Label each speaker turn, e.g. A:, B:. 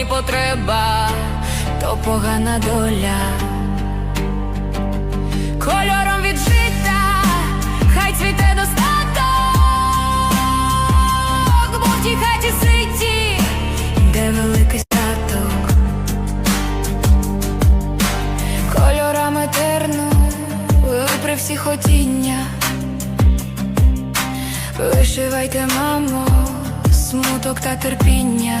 A: мені потреба, то погана доля, кольором від життя, хай цвіте достаток, бо в тій хаті ситі, де великий статок, кольорами терну при всі хотіння, вишивайте, мамо. Смуток та терпіння.